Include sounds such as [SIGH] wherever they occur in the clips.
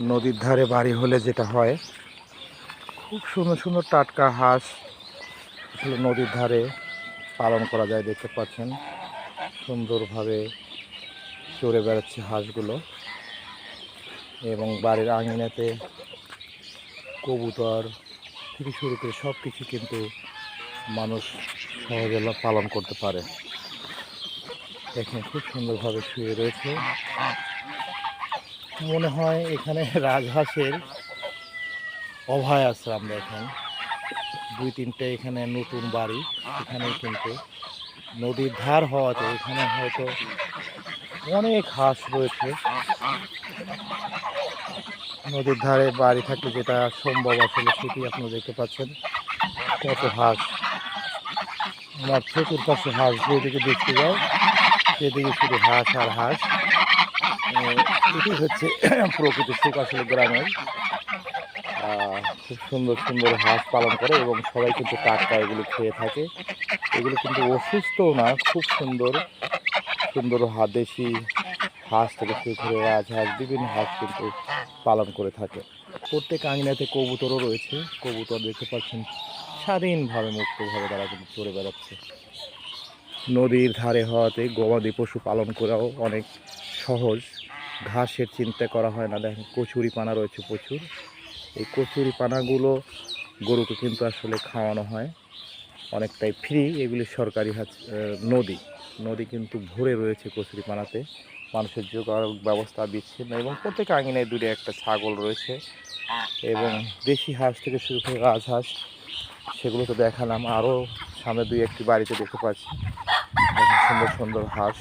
নদীর ধারে বাড়ি হলে যেটা হয়, খুব সুন্দর সুন্দর টাটকা হাঁস নদীর ধারে পালন করা যায়, দেখতে পাচ্ছেন। সুন্দরভাবে চড়ে বেড়াচ্ছে হাঁসগুলো। এবং বাড়ির আঙিনাতে কবুতর থেকে শুরু করে সব কিছু কিন্তু মানুষ সহজে পালন করতে পারে। দেখেন, খুব সুন্দরভাবে শুয়ে রয়েছে। মনে হয় এখানে রাজহাঁসের অভয় আশ্রম দেখেন দুই তিনটে এখানে নতুন বাড়ি এখানে কিন্তু নদীর ধার হওয়াতে এখানে হয়তো অনেক হাঁস রয়েছে। নদীর ধারে বাড়ি থাকলে যেটা সম্ভব আসলে সেটি আপনারা দেখতে পাচ্ছেন। কত হাঁস। আমার চতুর পাশে হাঁস যেদিকে দেখতে যায় সেদিকে শুধু হাঁস আর হাঁস। এটি হচ্ছে [CLEARS THROAT] প্রকৃত সুখ আসলে গ্রামের। খুব সুন্দর সুন্দর হাঁস পালন করে এবং সবাই কিন্তু টাটকা এগুলো খেয়ে থাকে। এগুলো কিন্তু অসুস্থও না, খুব সুন্দর। সুন্দর দেশি হাঁস থেকে শুরু করে রাজহাঁস বিভিন্ন হাঁস কিন্তু পালন করে থাকে। প্রত্যেক আঙিনাতে কবুতরও রয়েছে। কবুতর দেখতে পাচ্ছেন স্বাধীনভাবে মুক্তভাবে তারা কিন্তু চড়ে বেড়াচ্ছে। নদীর ধারে হওয়াতে গবাদি পশু পালন করাও অনেক সহজ। ঘাসের চিন্তা করা হয় না। দেখেন, কচুরি পানা রয়েছে প্রচুর। এই কচুরি পানাগুলো গরুকে কিন্তু আসলে খাওয়ানো হয়। অনেকটাই ফ্রি এগুলি সরকারি নদী। নদী কিন্তু ভরে রয়েছে কচুরি পানাতে মানুষের যোগাযোগ ব্যবস্থা বিচ্ছিন্ন এবং প্রত্যেক আঙিনায় দূরে একটা ছাগল রয়েছে এবং দেশি হাঁস থেকে শুরু করে রাজহাঁস, সেগুলো তো দেখালাম। আরও সামনে দুই একটি বাড়িতে দেখতে পাচ্ছি। সুন্দর সুন্দর হাঁস।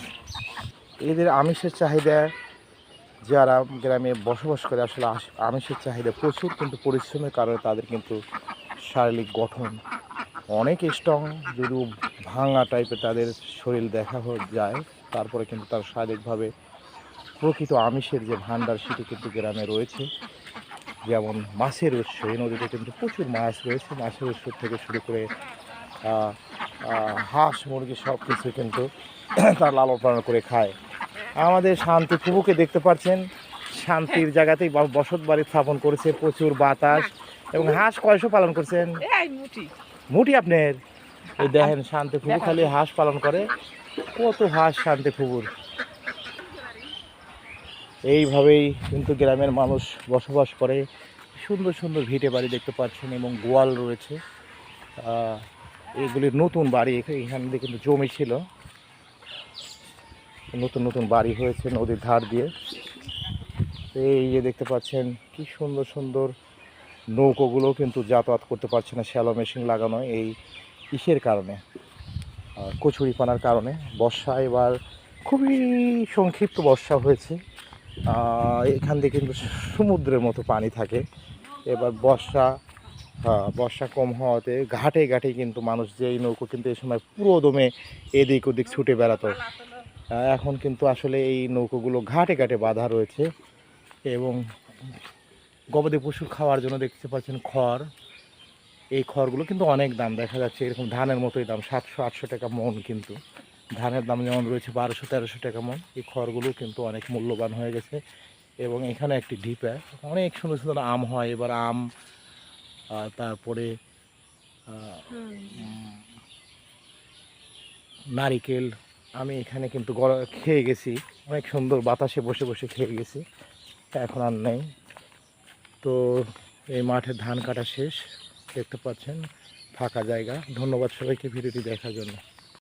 এদের আমিষের চাহিদা, যারা গ্রামে বসবাস করে, আসলে আমিষের চাহিদা প্রচুর, কিন্তু পরিশ্রমের কারণে তাদের কিন্তু শারীরিক গঠন অনেক স্ট্রং যদিও ভাঙা টাইপের তাদের শরীর দেখা যায়। তারপরে কিন্তু তার শারীরিকভাবে প্রকৃত আমিষের যে ভাণ্ডার সেটি কিন্তু গ্রামে রয়েছে। যেমন মাছের উৎস এই নদীতে কিন্তু প্রচুর মাছ রয়েছে। মাছের উৎস থেকে শুরু করে হাঁস মুরগি সব কিছু কিন্তু [CLEARS THROAT] তার লালন পালন করে খায়। আমাদের শান্তি ফুবুকে দেখতে পাচ্ছেন। শান্তির জায়গাতেই বসত বাড়ি স্থাপন করেছে। প্রচুর বাতাস এবং হাঁস কয়শো পালন করছেন? মুটি। মুটি আপনার? এই দেখেন শান্তি ফুবু খালি হাঁস পালন করে। কত হাঁস শান্তি ফুবুর। এইভাবেই কিন্তু গ্রামের মানুষ বসবাস করে। সুন্দর সুন্দর ভিটে বাড়ি দেখতে পাচ্ছেন এবং গোয়াল রয়েছে। এগুলি নতুন বাড়ি এখান দিয়ে কিন্তু জমি ছিল। নতুন নতুন বাড়ি হয়েছে নদীর ধার দিয়ে। এই যে দেখতে পাচ্ছেন কি সুন্দর সুন্দর নৌকোগুলো কিন্তু যাতায়াত করতে পারছে না শ্যালো মেশিন লাগানো। এই ইসের কারণে কচুরিপানার কারণে। বর্ষা এবার খুবই সংক্ষিপ্ত বর্ষা হয়েছে। এখান দিয়ে কিন্তু সমুদ্রের মতো পানি থাকে। এবার বর্ষা বর্ষা কম হওয়াতে ঘাটে ঘাটে কিন্তু মানুষ যেই নৌকো কিন্তু এই সময় পুরো দমে এদিক ওদিক ছুটে বেড়াতো। এখন কিন্তু আসলে এই নৌকোগুলো ঘাটে ঘাটে বাঁধা রয়েছে এবং গবাদি পশু খাওয়ার জন্য দেখতে পাচ্ছেন খড়। এই খড়গুলো কিন্তু অনেক দাম দেখা যাচ্ছে এরকম ধানের মতোই দাম সাতশো আটশো টাকা মন কিন্তু। ধানের দাম যেমন রয়েছে বারোশো তেরোশো টাকা মন এই খড়গুলো কিন্তু অনেক মূল্যবান হয়ে গেছে। এবং এখানে একটি ঢিপে অনেক সুন্দর সুন্দর আম হয় এবার আম তারপরে নারিকেল আমি এখানে কিন্তু গর- খেয়ে গেছি। অনেক সুন্দর বাতাসে বসে বসে খেয়ে গেছি এখন আর নেই। তো এই মাঠে ধান কাটা শেষ। দেখতে পাচ্ছেন ফাঁকা জায়গা। ধন্যবাদ সবাইকে ভিডিওটি দেখার জন্য।